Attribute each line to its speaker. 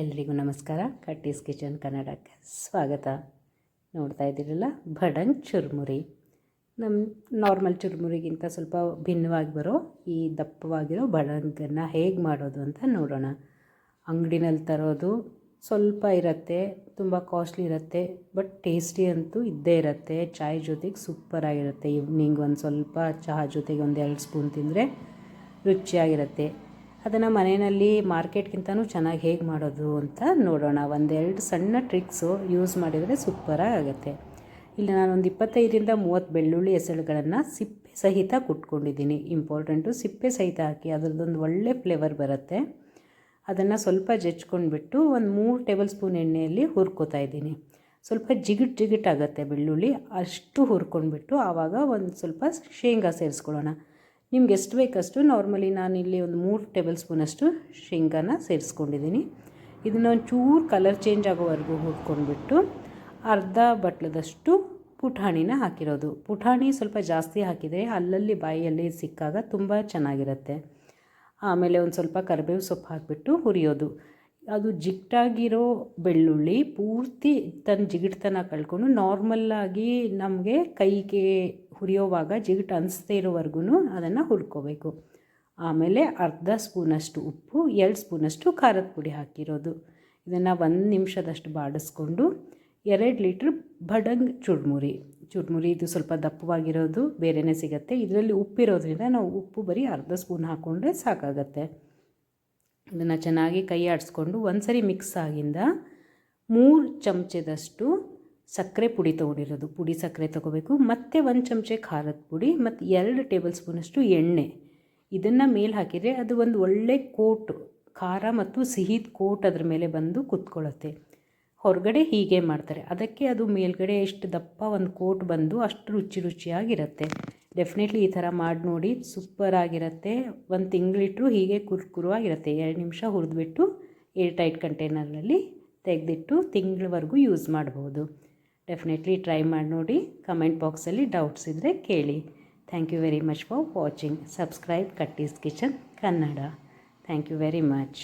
Speaker 1: ಎಲ್ರಿಗೂ ನಮಸ್ಕಾರ. ಕಟ್ಟೀಸ್ ಕಿಚನ್ ಕನ್ನಡಕ್ಕೆ ಸ್ವಾಗತ. ನೋಡ್ತಾ ಇದ್ದೀರಲ್ಲ ಭಡಂಗ್ ಚುರುಮುರಿ. ನಮ್ಮ ನಾರ್ಮಲ್ ಚುರುಮುರಿಗಿಂತ ಸ್ವಲ್ಪ ಭಿನ್ನವಾಗಿ ಬರೋ ಈ ದಪ್ಪವಾಗಿರೋ ಭಡಂಗನ್ನು ಹೇಗೆ ಮಾಡೋದು ಅಂತ ನೋಡೋಣ. ಅಂಗಡಿನಲ್ಲಿ ತರೋದು ಸ್ವಲ್ಪ ಇರುತ್ತೆ, ತುಂಬ ಕಾಸ್ಟ್ಲಿ ಇರುತ್ತೆ, ಬಟ್ ಟೇಸ್ಟಿ ಅಂತೂ ಇದ್ದೇ ಇರುತ್ತೆ. ಚಾಯ್ ಜೊತೆಗೆ ಸೂಪರಾಗಿರುತ್ತೆ ಈವ್ನಿಂಗ್ ಒಂದು ಸ್ವಲ್ಪ ಚಹಾ ಜೊತೆಗೆ ಒಂದು ಎರಡು ಸ್ಪೂನ್ ತಿಂದರೆ ರುಚಿಯಾಗಿರುತ್ತೆ. ಅದನ್ನು ಮನೆಯಲ್ಲಿ ಮಾರ್ಕೆಟ್ಗಿಂತನೂ ಚೆನ್ನಾಗಿ ಹೇಗೆ ಮಾಡೋದು ಅಂತ ನೋಡೋಣ. ಒಂದೆರಡು ಸಣ್ಣ ಟ್ರಿಕ್ಸು ಯೂಸ್ ಮಾಡಿದರೆ ಸೂಪರಾಗಿ ಆಗುತ್ತೆ. ಇಲ್ಲಿ ನಾನೊಂದು ಇಪ್ಪತ್ತೈದರಿಂದ ಮೂವತ್ತು ಬೆಳ್ಳುಳ್ಳಿ ಹೆಸರುಗಳನ್ನು ಸಿಪ್ಪೆ ಸಹಿತ ಕುಟ್ಕೊಂಡಿದ್ದೀನಿ. ಇಂಪಾರ್ಟೆಂಟು ಸಿಪ್ಪೆ ಸಹಿತ ಹಾಕಿ ಅದರದ್ದೊಂದು ಒಳ್ಳೆ ಫ್ಲೇವರ್ ಬರುತ್ತೆ. ಅದನ್ನು ಸ್ವಲ್ಪ ಜಜ್ಕೊಂಡ್ಬಿಟ್ಟು ಒಂದು ಮೂರು ಟೇಬಲ್ ಸ್ಪೂನ್ ಎಣ್ಣೆಯಲ್ಲಿ ಹುರ್ಕೋತಾ ಇದ್ದೀನಿ. ಸ್ವಲ್ಪ ಜಿಗಿಟ್ ಜಿಗಿಟ್ ಆಗುತ್ತೆ ಬೆಳ್ಳುಳ್ಳಿ. ಅಷ್ಟು ಹುರ್ಕೊಂಡ್ಬಿಟ್ಟು ಆವಾಗ ಒಂದು ಸ್ವಲ್ಪ ಶೇಂಗಾ ಸೇರಿಸ್ಕೊಳ್ಳೋಣ. ನಿಮ್ಗೆ ಎಷ್ಟು ಬೇಕಷ್ಟು ನಾರ್ಮಲಿ ನಾನಿಲ್ಲಿ ಒಂದು ಮೂರು ಟೇಬಲ್ ಸ್ಪೂನಷ್ಟು ಶೇಂಗಾನ ಸೇರಿಸ್ಕೊಂಡಿದ್ದೀನಿ. ಇದನ್ನು ಒಂಚೂರು ಕಲರ್ ಚೇಂಜ್ ಆಗೋವರೆಗೂ ಹುರ್ಕೊಂಡ್ಬಿಟ್ಟು ಅರ್ಧ ಬಟ್ಲದಷ್ಟು ಪುಟಾಣಿನ ಹಾಕಿರೋದು. ಪುಟಾಣಿ ಸ್ವಲ್ಪ ಜಾಸ್ತಿ ಹಾಕಿದರೆ ಅಲ್ಲಲ್ಲಿ ಬಾಯಿಯಲ್ಲಿ ಸಿಕ್ಕಾಗ ತುಂಬ ಚೆನ್ನಾಗಿರುತ್ತೆ. ಆಮೇಲೆ ಒಂದು ಸ್ವಲ್ಪ ಕರಿಬೇವು ಸೊಪ್ಪು ಹಾಕಿಬಿಟ್ಟು ಹುರಿಯೋದು. ಅದು ಜಿಗ್ಟಾಗಿರೋ ಬೆಳ್ಳುಳ್ಳಿ ಪೂರ್ತಿ ತನ್ನ ಜಿಗಿಟ್ತನ ಕಳ್ಕೊಂಡು ನಾರ್ಮಲ್ಲಾಗಿ ನಮಗೆ ಕೈಗೆ ಹುರಿಯೋವಾಗ ಜಿಗಿಟ್ ಅನಿಸ್ದೇ ಇರೋವರೆಗೂ ಅದನ್ನು ಹುರ್ಕೋಬೇಕು. ಆಮೇಲೆ ಅರ್ಧ ಸ್ಪೂನಷ್ಟು ಉಪ್ಪು, ಎರಡು ಸ್ಪೂನಷ್ಟು ಖಾರದ ಪುಡಿ ಹಾಕಿರೋದು. ಇದನ್ನು ಒಂದು ನಿಮಿಷದಷ್ಟು ಬಾಡಿಸ್ಕೊಂಡು ಎರಡು ಲೀಟ್ರ್ ಭಡಂಗ್ ಚುರ್ಮುರಿ. ಚುರ್ಮುರಿ ಇದು ಸ್ವಲ್ಪ ದಪ್ಪವಾಗಿರೋದು ಬೇರೆಯೇ ಸಿಗುತ್ತೆ. ಇದರಲ್ಲಿ ಉಪ್ಪಿರೋದ್ರಿಂದ ನಾವು ಉಪ್ಪು ಬರೀ ಅರ್ಧ ಸ್ಪೂನ್ ಹಾಕ್ಕೊಂಡ್ರೆ ಸಾಕಾಗತ್ತೆ. ಇದನ್ನು ಚೆನ್ನಾಗಿ ಕೈ ಆಡಿಸ್ಕೊಂಡು ಒಂದ್ಸರಿ ಮಿಕ್ಸ್ ಆಗಿಂದ ಮೂರು ಚಮಚದಷ್ಟು ಸಕ್ಕರೆ ಪುಡಿ ತೊಗೊಂಡಿರೋದು. ಪುಡಿ ಸಕ್ಕರೆ ತೊಗೋಬೇಕು, ಮತ್ತು ಒಂದು ಚಮಚೆ ಖಾರದ ಪುಡಿ, ಮತ್ತು ಎರಡು ಟೇಬಲ್ ಸ್ಪೂನಷ್ಟು ಎಣ್ಣೆ. ಇದನ್ನು ಮೇಲೆ ಹಾಕಿದರೆ ಅದು ಒಂದು ಒಳ್ಳೆ ಕೋಟ್, ಖಾರ ಮತ್ತು ಸಿಹಿದ ಕೋಟ್ ಅದ್ರ ಮೇಲೆ ಬಂದು ಕುತ್ಕೊಳ್ಳುತ್ತೆ ಹೊರಗಡೆ ಹೀಗೆ ಮಾಡ್ತಾರೆ. ಅದಕ್ಕೆ ಅದು ಮೇಲ್ಗಡೆ ಎಷ್ಟು ದಪ್ಪ ಒಂದು ಕೋಟ್ ಬಂದು ಅಷ್ಟು ರುಚಿ ರುಚಿಯಾಗಿರುತ್ತೆ. ಡೆಫಿನೆಟ್ಲಿ ಈ ಥರ ಮಾಡಿ ನೋಡಿ ಸೂಪರ್ ಆಗಿರುತ್ತೆ ಒಂದು ತಿಂಗಳಿಟ್ಟರು ಹೀಗೆ ಕುರ್ಕುರುವಾಗಿರುತ್ತೆ ಎರಡು ನಿಮಿಷ ಹುರಿದ್ಬಿಟ್ಟು ಏರ್ ಟೈಟ್ ಕಂಟೈನರ್ನಲ್ಲಿ ತೆಗೆದಿಟ್ಟು ತಿಂಗಳವರೆಗೂ ಯೂಸ್ ಮಾಡ್ಬೋದು. ಡೆಫಿನೆಟ್ಲಿ ಟ್ರೈ ಮಾಡಿ ನೋಡಿ ಕಮೆಂಟ್ ಬಾಕ್ಸಲ್ಲಿ ಡೌಟ್ಸ್ ಇದ್ದರೆ ಕೇಳಿ. Thank you very much for watching subscribe Kattee's kitchen Kannada thank you very much